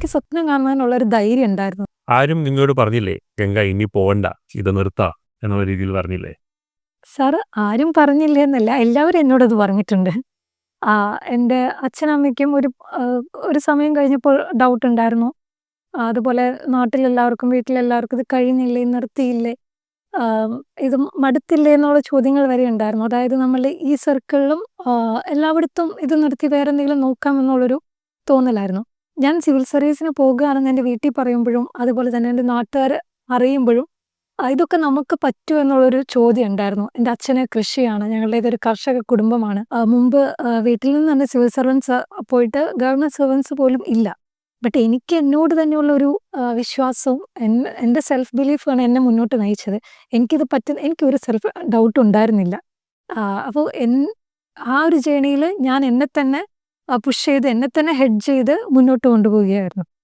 എനിക്ക് സ്വപ്നം കാണാനുള്ള ഒരു ധൈര്യം ഉണ്ടായിരുന്നു. ആരും നിങ്ങളോട് പറഞ്ഞില്ലേ ഗംഗ ഇനി പോവണ്ട ഇത് നിർത്താ എന്നുള്ള രീതിയിൽ പറഞ്ഞില്ലേ? സാർ ആരും പറഞ്ഞില്ല എന്നല്ല എല്ലാവരും എന്നോടത് പറഞ്ഞിട്ടുണ്ട്. ആ, എന്റെ അച്ഛനമ്മയ്ക്കും ഒരു ഒരു സമയം കഴിഞ്ഞപ്പോൾ ഡൗട്ട് ഉണ്ടായിരുന്നു. അതുപോലെ നാട്ടിലെല്ലാവർക്കും വീട്ടിലെല്ലാവർക്കും ഇത് കഴിഞ്ഞില്ലേ നിർത്തിയില്ലേ? ഇത് മടുത്തില്ലേ എന്നുള്ള ചോദ്യങ്ങൾ വരെ ഉണ്ടായിരുന്നു. അതായത് നമ്മൾ ഈ സർക്കിളിലും എല്ലായിടത്തും ഇത് നിർത്തി വേറെ എന്തെങ്കിലും നോക്കാമെന്നുള്ളൊരു തോന്നലായിരുന്നു. ഞാൻ സിവിൽ സർവീസിന് പോകുകയാണെന്ന് എന്റെ വീട്ടിൽ പറയുമ്പോഴും അതുപോലെ തന്നെ എന്റെ നാട്ടുകാർ അറിയുമ്പോഴും ഇതൊക്കെ നമുക്ക് പറ്റുമോ എന്നുള്ളൊരു ചോദ്യം ഉണ്ടായിരുന്നു. എന്റെ അച്ഛന് കൃഷിയാണ് ഞങ്ങളുടെ ഇതൊരു കർഷക കുടുംബമാണ്. മുമ്പ് വീട്ടിൽ നിന്ന് തന്നെ സിവിൽ സർവൻസ് പോയിട്ട് ഗവൺമെന്റ് സർവൻസ് പോലും ഇല്ല. ബട്ട് എനിക്ക് എന്നോട് തന്നെയുള്ള ഒരു വിശ്വാസവും എൻ- എന്റെ സെൽഫ് ബിലീഫാണ് എന്നെ മുന്നോട്ട് നയിച്ചത്. എനിക്കിത് പറ്റുന്ന എനിക്കൊരു സെൽഫ് ഡൗട്ട് ഉണ്ടായിരുന്നില്ല. അപ്പോൾ എൻ ആ ഒരു ജേണിയിൽ ഞാൻ എന്നെ തന്നെ പുഷ് ചെയ്ത് എന്നെ തന്നെ ഹെഡ് ചെയ്ത് മുന്നോട്ട് കൊണ്ടുപോവുകയായിരുന്നു.